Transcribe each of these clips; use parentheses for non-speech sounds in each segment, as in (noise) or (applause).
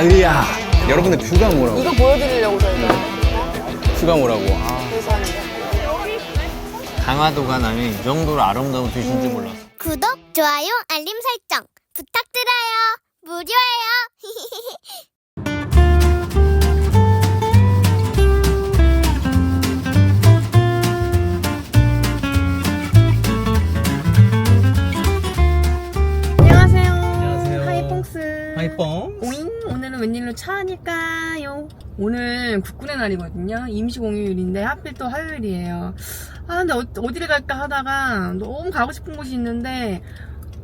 아유야. 여러분들 뷰가 뭐라고? 이거 보여드리려고 저희가 뷰가 뭐라고? 아, 그래서 하는 거. 강화도가 나면 이 정도로 아름다운 도시인지 몰랐어. 구독, 좋아요, 알림 설정 부탁드려요. 무료예요. (laughs) 안녕하세요. 안녕하세요. 하이퐁스. 하이뽕. 오잉 오늘은 웬일로 차니까요. 오늘 국군의 날이거든요. 임시공휴일인데 하필 또 화요일이에요. 아 근데 어, 어디를 갈까 하다가 너무 가고 싶은 곳이 있는데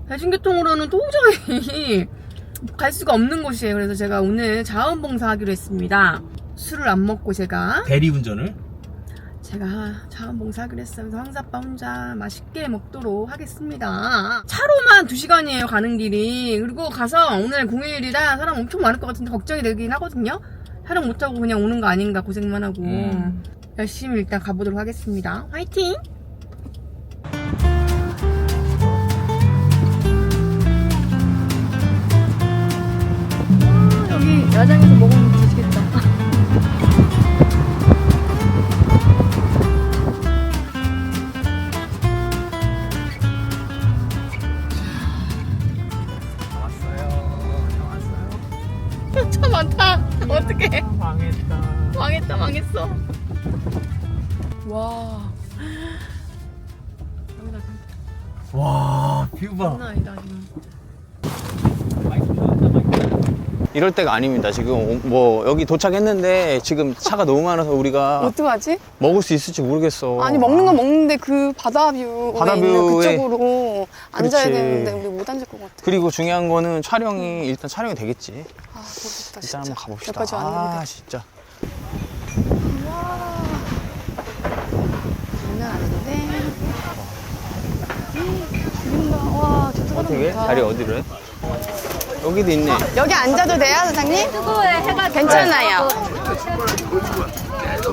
대중교통으로는 도저히 (laughs) 갈 수가 없는 곳이에요. 그래서 제가 오늘 자원봉사 하기로 했습니다. 술을 안 먹고 제가 대리운전을? 제가 자원봉사 하기로 했어요 그래서 황사빠 혼자 맛있게 먹도록 하겠습니다. 차로만 2시간이에요 가는 길이. 그리고 가서 오늘 공휴일이라 사람 엄청 많을 것 같은데 걱정이 되긴 하거든요. 촬영 못하고 그냥 오는 거 아닌가 고생만 하고. 음. 열심히 일단 가보도록 하겠습니다. 화이팅! 아, 여기 야장에서 먹으 망했다 망했어 와 여기다 와, 뷰 봐. 장난 아니다 지금 이럴 때가 아닙니다. 지금 오- 뭐 여기 도착했는데 지금 차가 너무 많아서 우리가 어떡하지? 먹을 수 있을지 모르겠어. 아니 먹는 건 먹는데 그 바다뷰 바다 있는 뷰에- 그쪽으로 앉아야 그렇지. 되는데 우리 못 앉을 것 같아. 그리고 중요한 거는 촬영이 일단 촬영이 되겠지. 아 모르겠다 일단 진짜. 한번 가봅시다. 여기까지 아, 왔는데 진짜. 장난 아닌데. 죽인다. 와 진짜 사람 어떻게? 자리 어디로 해? 여기도 있네. 여기 앉아도 돼요 사장님? 괜찮아요.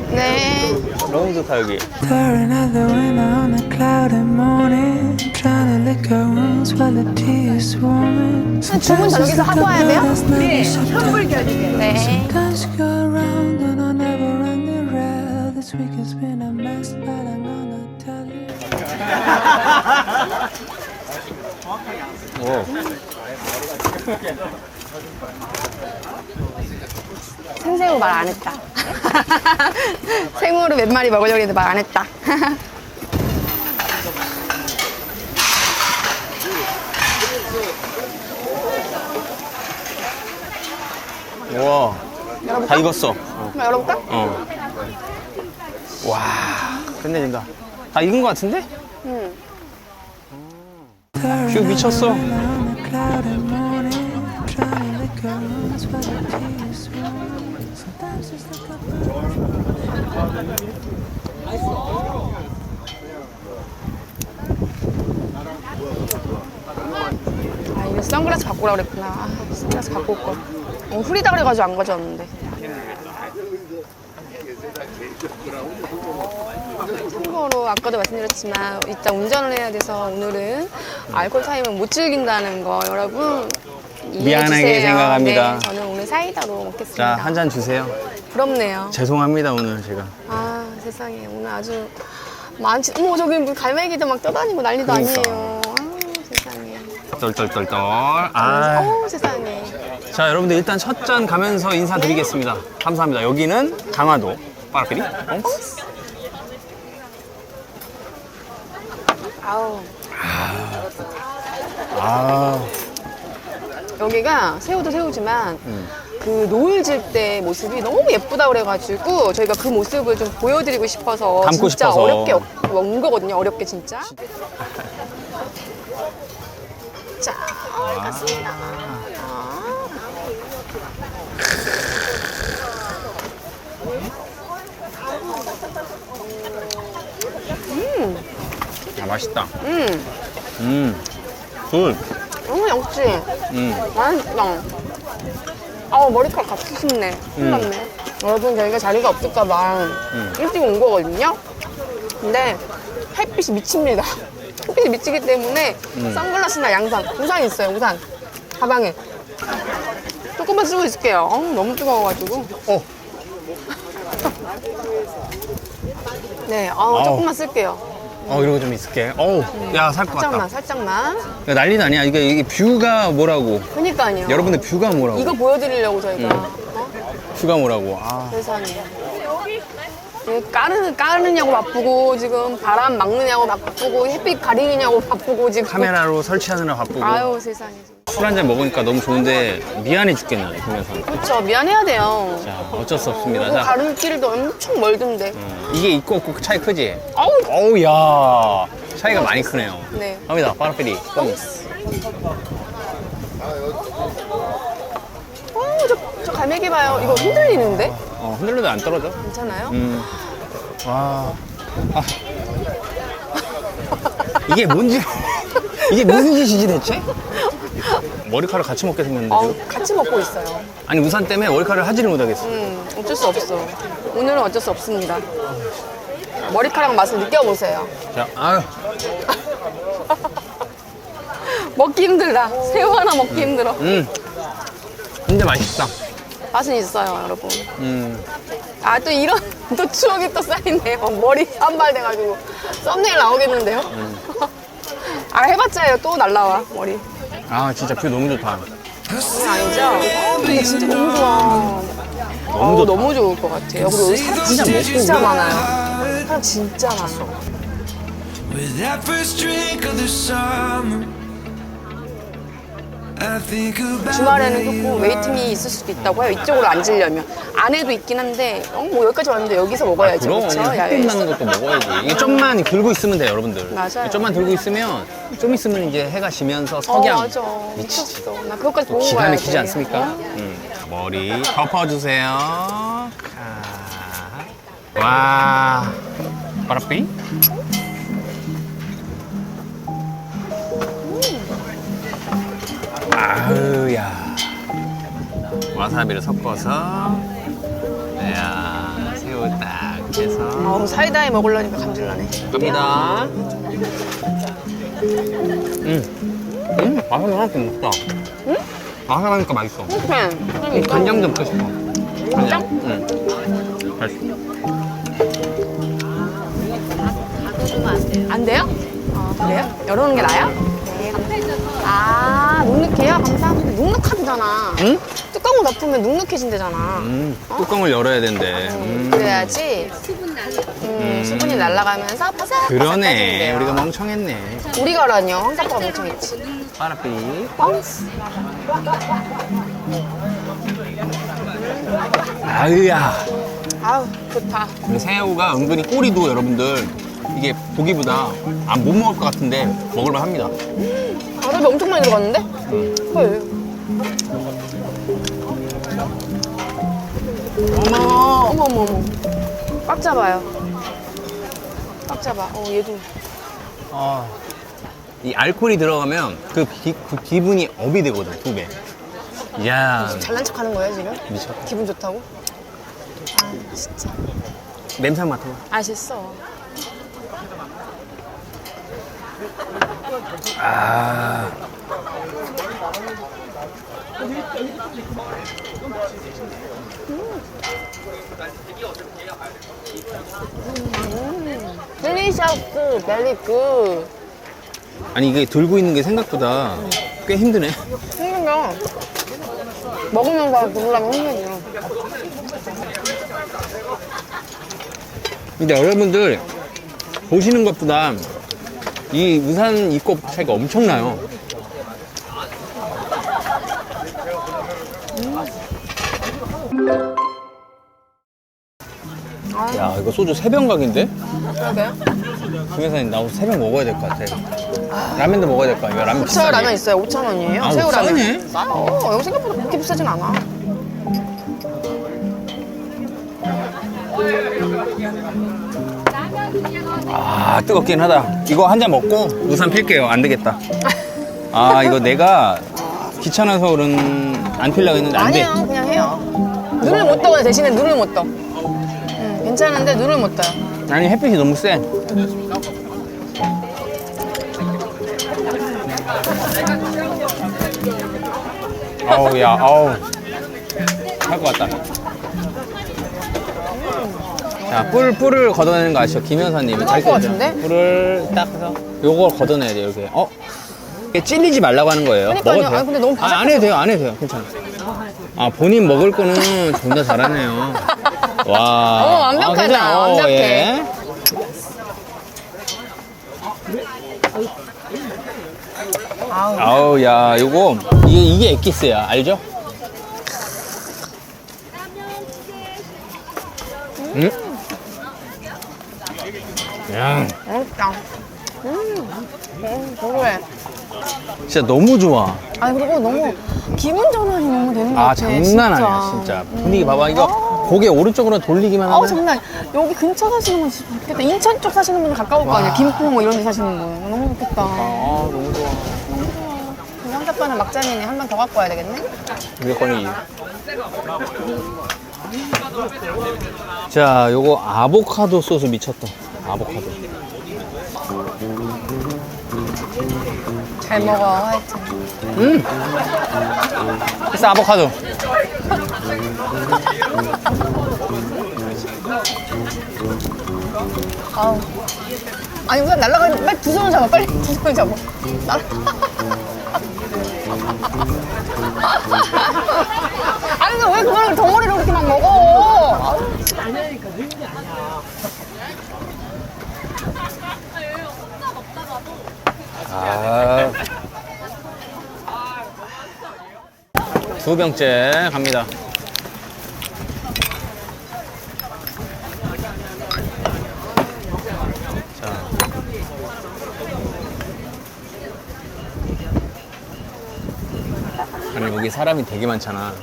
네. 너무 좋다 여기. For another winter on a cloudy morning, trying to lick her wounds while the tea is swarming. 주문 저녁에서 하고 와야 돼요? 네, 네. Sometimes you go around This week has been a mess, but I'm gonna tell you. 오. 생새우 말 안 했다. (laughs) 생으로 몇 마리 먹으려고 했는데 말 안 했다. 우와. 다 익었어. 한번 열어볼까? 어. 와. 끝내준다. 다 익은 거 같은데? 응. 뷰 미쳤어. 아, 이거 선글라스 갖고 오라 그랬구나. 아, 선글라스 갖고 올 걸. 어, 흐리다 그래가지고 안 가져왔는데. 참고로 아까도 말씀드렸지만 일단 운전을 해야 돼서 오늘은 알코올 타임을 못 즐긴다는 거 여러분 이해해 미안하게 주세요. 생각합니다. 네, 저는 오늘 사이다로 자, 먹겠습니다. 한 잔 주세요. 부럽네요. 죄송합니다, 오늘 제가. 아 세상에 오늘 아주 많지. 어머 저기 뭐 갈매기도 막 떠다니고 난리도 그러니까. 아니에요. 아 세상에. 똘똘똘똘. 아. 어 세상에. 자, 여러분들 일단 첫 잔 가면서 인사드리겠습니다. 감사합니다. 여기는 강화도 빠라피리 뽕스. 아우. 아, 여기가 새우도 새우지만 음. 그 노을 질 때 모습이 너무 예쁘다 그래가지고 저희가 그 모습을 좀 보여드리고 싶어서 담고 진짜 싶어서. 어렵게 온 거거든요. 어렵게 진짜. 자, 어, 갔습니다. 아. 아 맛있다. 음, 음, 굿. 음 역시 음, 맛있다. 아우 머리카락 같이 씹네. 큰일 났네. 여러분 저희가 자리가 없을까봐 일찍 온 거거든요. 근데 햇빛이 미칩니다. (laughs) 햇빛이 미치기 때문에 선글라스나 양산, 우산 있어요. 우산 가방에. 좀 조금만 쓰고 있을게요. 어, 너무 뜨거워가지고. 어. (laughs) 네, 어, 아우. 조금만 쓸게요. 어 이러고 좀 있을게. 어우 야 살 것 살짝만, 같다. 살짝만. 야, 난리도 아니야. 이게 이게 뷰가 뭐라고? 그니까요. 여러분들 뷰가 뭐라고? 이거 보여드리려고 저희가. 음. 어? 뷰가 뭐라고? 아. 세상에. 이거 까르, 까르느냐고 바쁘고, 지금 바람 막느냐고 바쁘고, 햇빛 가리느냐고 바쁘고, 지금. 카메라로 설치하느라 바쁘고 아유, 세상에. 술 한 잔 먹으니까 너무 좋은데 미안해 죽겠네 보면서. 그쵸, 미안해야 돼요. 자 어쩔 수 없습니다. 자 가는 길도 엄청 멀던데. 음, 이게 있고 없고 차이 크지? 아우, 어우 야 차이가 많이 크네요. 네. 갑니다 파라페리. 어, 저, 저 갈매기 봐요. 이거 흔들리는데? 어 흔들려도 안 떨어져. 괜찮아요? 음. 와. 아. 이게 뭔지 이게 무슨 짓이지 대체? 머리카락 같이 먹게 생겼는데 지금? 같이 먹고 있어요. 아니 우산 때문에 머리카락을 하지를 못하겠어. 음, 어쩔 수 없어. 오늘은 어쩔 수 없습니다. 머리카락 맛을 느껴보세요. 자, 아유. (laughs) 먹기 힘들다. 새우 하나 먹기 힘들어. 음. 진짜 맛있다. 맛은 있어요, 여러분. 음. 아, 또 이런, (laughs) 또 추억이 또 쌓이네요. 머리 산발 돼가지고. 썸네일 나오겠는데요? (laughs) 아, 해봤자요. 또 날라와, 머리. 아 진짜 뷰 너무 좋다. 장난 아니죠? 어, 근데 진짜 너무 좋아. 너무 어, 좋다. 너무 좋을 것 같아요. 그리고 사람 진짜, 진짜 많아요. 사람 진짜 많아. With that first drink of the summer, I think about 주말에는 조금 웨이팅이 있을 수도 있다고 해요. 이쪽으로 앉으려면. 안에도 있긴 한데, 어, 뭐 여기까지 왔는데 여기서 먹어야지. 그럼 그렇죠? 햇빛 야외에서. 나는 것도 먹어야지. 이게 좀만 들고 있으면 돼요, 여러분들. 맞아요. 좀만 들고 있으면 좀 있으면 이제 해가 지면서 석양 어, 맞아. 미치지. 미쳤어. 나 그것까지 또 보고 기가 가야 막히지 돼. 않습니까? 어? 음. 머리 덮어주세요. 아. 와, 파라피? 아우야. 와사비를 섞어서, 야 새우 딱 해서 어우, 사이다에 먹으려니까 감질나네. 갑니다. 음, 음, 와사비 하나도 먹다. 응? 와사비 하니까 맛있어. 그래. 이 간장 좀 넣고 싶어. 간장? 응. 맛있어. 안 돼요? 아, 그래요? 열어놓는 게 나아요? 네. 아, 눅눅해요? 감사합니다. 눅눅하잖아. 응? 뚜껑을 덮으면 눅눅해진대잖아. 음, 뚜껑을 열어야 된대. 음, 그래야지 음, 수분이 날아가면서 바삭바삭해진대요. 그러네. 우리가 멍청했네. 우리가라뇨. 황사빠가 멍청했지. 파라피. 뻥스. 아으야. 아우, 좋다. 이 새우가 은근히 꼬리도 여러분들 이게 보기보다 안 못 먹을 것 같은데 먹을만 합니다. 와사비 엄청 많이 들어갔는데? 헐. 어머, 어머, 어머, 어머. 꽉 잡아요. 꽉 잡아. 어, 얘도. 아, 이 알코올이 들어가면 그, 기, 그 기분이 업이 되거든, 두 배. 이야, 잘난 척 하는 거예요, 지금? 미쳤다. 기분 좋다고? 아, 진짜. 냄새 맡아봐. 맛있어. 아. 딜리셔스, 베리 굿. 아니, 이게 들고 있는 게 생각보다 꽤 힘드네. 힘들어. 먹으면서 부르려면 힘들죠. 근데 여러분들 보시는 것보다 이 우산 입고 차이가 엄청나요. 야 이거 소주 세병 각인데? 그러게요. 중회사님 나 오늘 세병 먹어야 될 것 같아. 라면도 먹어야 될 거 아니야? 라면 저 비싸게. 라면 있어요. 5천 원이에요. 아, 새우 라면. 싸네. 싸요. 여기 생각보다 그렇게 비싸진 않아. 아 뜨겁긴 하다. 이거 한 잔 먹고 우산 필게요. 안 되겠다. 아 이거 내가 귀찮아서 그런 안 필라고 했는데 안 돼. 아니요, 그냥 해요. 눈을 못 떠요. 대신에 눈을 못 떠. 응, 괜찮은데 눈을 못 떠요. 아니 햇빛이 너무 세. 아우 야 아우 할 것 같다. 자, 뿔, 뿔을 걷어내는 거 아시죠? 김 여사님이 잘 것? 같은데? 뿔을 딱 해서 요걸 걷어내야 돼요, 이렇게. 어? 이게 찔리지 말라고 하는 거예요. 그러니까요. 먹어도 돼요? 아, 근데 너무 아, 안 해도 돼요, 안 해도 돼요. 괜찮아. 아, 본인 먹을 거는 존나 잘하네요. (laughs) 와. 어, 완벽하다. 아, 괜찮아. 어, 완벽해. 예. 아우, 야, 요거, 이게, 이게 엑기스야. 알죠? 음? 야, 맛있다. 음, 음, 고소해. 진짜 너무 좋아. 아니, 그리고 너무 기분 전환이 너무 되는 것 아, 같아. 장난 아니야, 진짜. 분위기 봐봐. 이거 고개 오른쪽으로 돌리기만 어우, 하면. 장난 아니야. 여기 근처 사시는 분 진짜 좋겠다. 인천 쪽 사시는 분은 가까울 거 아니야. 김포 뭐 이런 데 사시는 분. 너무 좋겠다. 아, 너무 좋아. 한자빠는 막장이네. 한 번 더 갖고 와야 되겠네. 무조건이지. 자, 요거 아보카도 소스 미쳤다. 아보카도. 잘 먹어, 하여튼. 음! 그래서 아보카도. 아우. 아니, 우선 날라가는, 빨리 두 손을 잡아. 빨리 두 손을 잡아. 날 (laughs) 아니, 근데 왜 그걸 덩어리로 그렇게 막 먹어? 아우. 아. 두 병째 갑니다. 자. 아니 여기 사람이 되게 많잖아.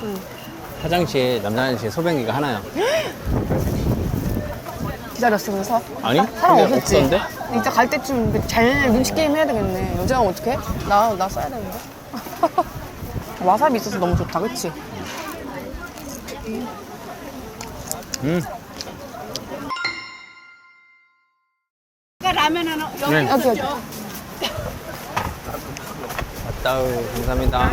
화장실 남자 화장실 소변기가 하나야. 기다렸어, 그래서? 아니? 사람 근데 없었지? 없었는데? 이따 갈 때쯤 잘 눈치 게임 해야 되겠네. 여자는 어떡해? 나, 나 써야 되는데. (laughs) 와사비 있어서 너무 좋다, 그치? 음. 네. 여기, 여기. 아따우 감사합니다.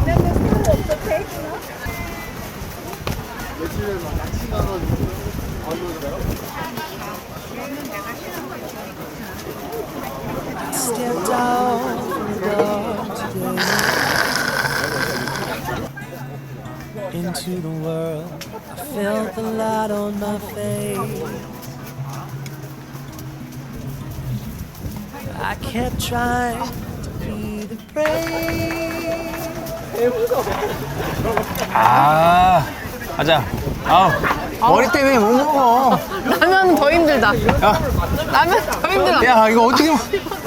stepped out the door today into the world. I felt the light on my face. I kept trying to be the brave. 아, 가자. 아우, 머리 때문에 못 먹어. 라면 더 힘들다. 야, 라면 더 힘들어. 야, 이거 어떻게 먹...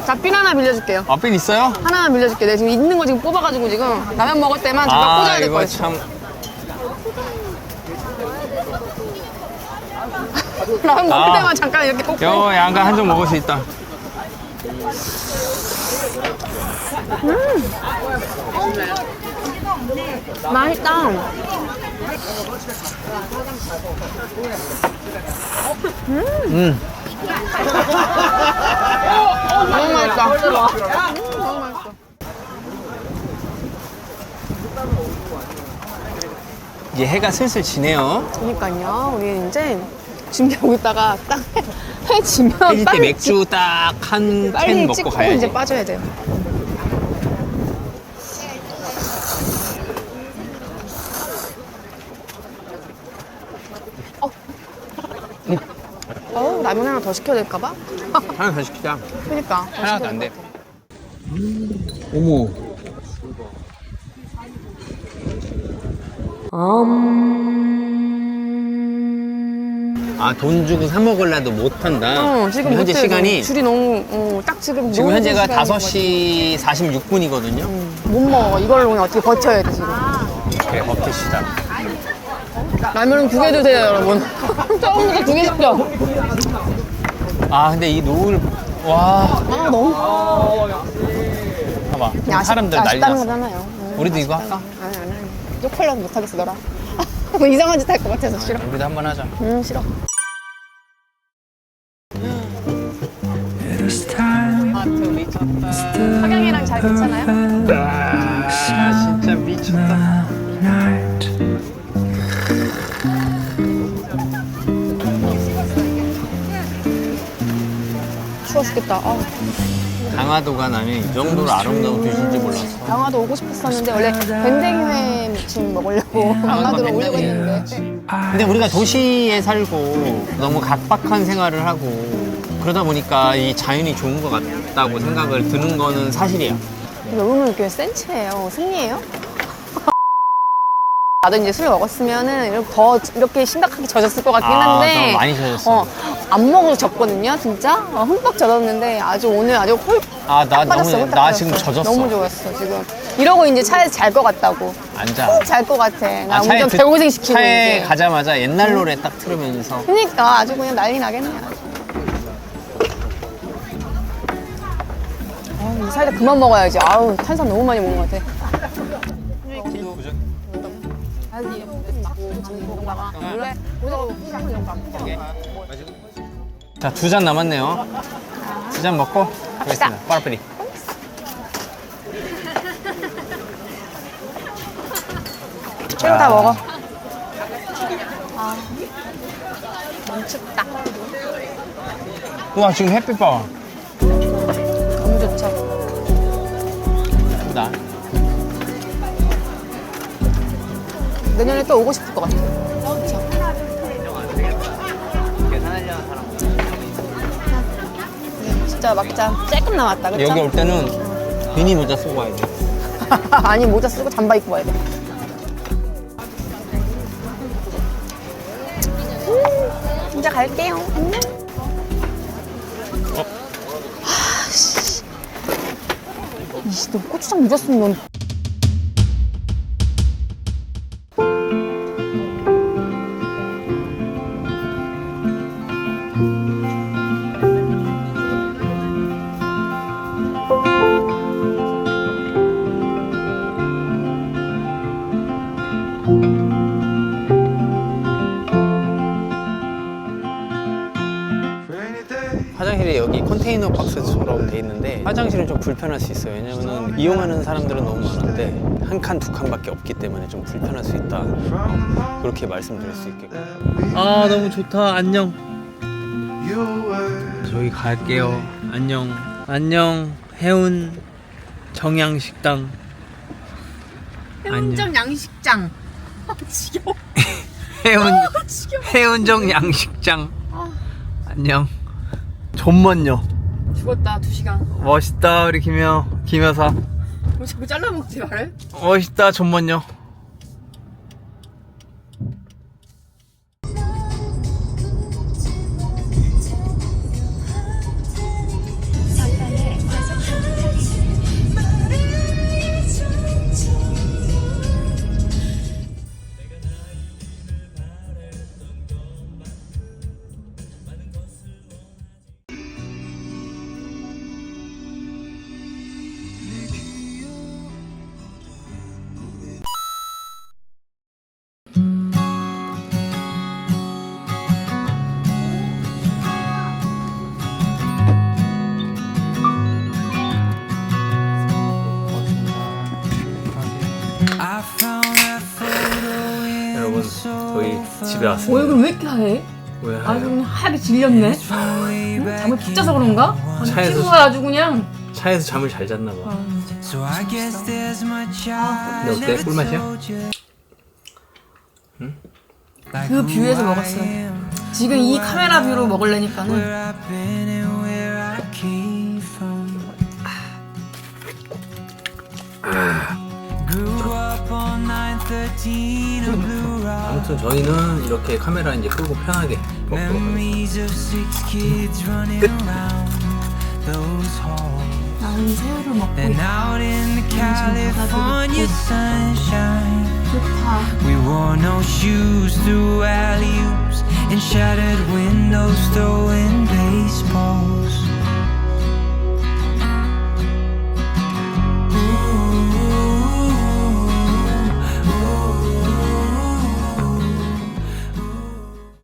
자, 핀 하나 빌려줄게요. 앞에 있어요? 하나만 빌려줄게. 내가 지금 있는 거 지금 뽑아가지고 지금 라면 먹을 때만 잠깐 아, 꽂아야 될 이거 거야. 참. (laughs) 라면 먹을 아. 때만 잠깐 이렇게 꽂고. 여 양가 한 점 먹을 수 있다. 맛있다. 음. 너무 너무 맛있어. 이제 해가 슬슬 지네요. 그러니까요. 우리 이제 준비하고 있다가 딱 (laughs) 해 지면 해질 때 맥주 딱 한 캔 빨리 먹고 찍고 가야지. 이제 빠져야 돼요. 어, 라면 하나 더 시켜야 될까봐? 하나 더 시키자. 그러니까. 더 하나도 안될 돼. 것 어머. 아, 돈 주고 사 먹으려도 못 한다. 어, 지금 현재 못해, 시간이. 줄이 너무 어, 딱 지금 지금 너무 현재가 시간인 것 5시 46분이거든요. 같아. 못 먹어. 이걸로 그냥 어떻게 버텨야 돼 지금. 그래, 버티시다. 라면은 두 개 주세요, 여러분. (laughs) 처음부터 두 개 시켜. 아, 근데 이 노을 와, 아, 너무. 봐봐. 지금 아쉽- 사람들 난리 아쉽다는 났어. 거잖아요. 응, 우리도 이거 아쉽다. 할까? 아니, 아니, 아니. 쪽팔려서 못 하겠어, 너랑. (laughs) 뭐 이상한 짓 할 것 같아서 싫어. 우리도 한번 하자. 응, 싫어. 괜찮아요? 아, 진짜 미쳤다. 죽겠다. 아, 강화도가 나면 이 정도로 아름다운 도시인지 몰랐어. 강화도 오고 싶었었는데 원래 밴댕이회 무침 먹으려고 (laughs) 강화도로 오려고 했는데 근데 우리가 도시에 살고 너무 각박한 생활을 하고 그러다 보니까 이 자연이 좋은 것 같다고 생각을 드는 거는 사실이야. 여름은 이렇게 센치해요. 승리예요? (laughs) 나도 이제 술 먹었으면은 이렇게 더 이렇게 심각하게 젖었을 것 같긴 아, 한데 더 많이 젖었어. 어, 안 먹어도 젖거든요 진짜? 어, 흠뻑 젖었는데 아주 오늘 아주 홀 아, 나 빠졌어, 너무, 홀딱 나 빠졌어. 지금 젖었어. 너무 좋았어 지금. 이러고 이제 차에서 잘 것 같다고. 앉아. 잘 것 같아. 나 아, 운전 드- 배고생 시키고 차에 이제. 가자마자 옛날 노래 딱 틀으면서. 그러니까 아주 그냥 난리 나겠네 아주. 아, 이 사이다 그만 먹어야지. 아우 탄산 너무 많이 먹는 것 같아 자, 두 잔 남았네요. 두 잔 먹고 가겠습니다. 빠르프리. 최고 다 먹어. 아, 너무 춥다. 우와, 지금 햇빛 봐. 너무 좋죠. 예쁘다. 내년에 또 오고 싶을 것 같아. 진짜 막자 조금 남았다, 그쵸? 여기 올 때는 비니 모자 쓰고 와야 돼. (laughs) 아니, 모자 쓰고 잠바 입고 와야 돼. 음, 진짜 갈게요. 안녕. 아, 씨. 이씨, 너 고추장 묻었으면 넌 화장실이 여기 컨테이너 박스처럼 돼 있는데 화장실은 좀 불편할 수 있어요. 왜냐면은 이용하는 사람들은 너무 많은데 한 칸, 두 칸밖에 없기 때문에 좀 불편할 수 있다. 어, 그렇게 말씀드릴 수 있겠고. 아 너무 좋다. 안녕. 저희 갈게요. 안녕. 안녕. 해운 정양식당. 해운점 양식장. (laughs) 아, 지겨워. 해운 해운정 양식장. 안녕. 존먼요. 죽었다, 두 시간. 멋있다 우리 김여 김여사. 왜 자꾸 잘라먹지 말을? 멋있다 존먼요. 집에 왔습니다. 얼굴 왜 이렇게 하얘? 왜 아주 그냥 하얗게 질렸네. way back 잠을 푹 자서 그런가? 아니, 차에서 피부가 아주 그냥. 차에서 잠을 잘 잤나 봐. So I guess there's much I 근데 어때? never 꿀맛이야? told you. Like 그 뷰에서 먹었어요. am, 지금 이 카메라 뷰로 먹으려니까는 Where I've been and where I came from. Grew up on 913 of Blue Rock. 아무튼 저희는 이렇게 카메라 이제 끄고 편하게 먹고 halls. 나는 새우를 먹고 sunshine, 좋다. we wore no shoes through alley oops and shattered windows, throwing baseballs.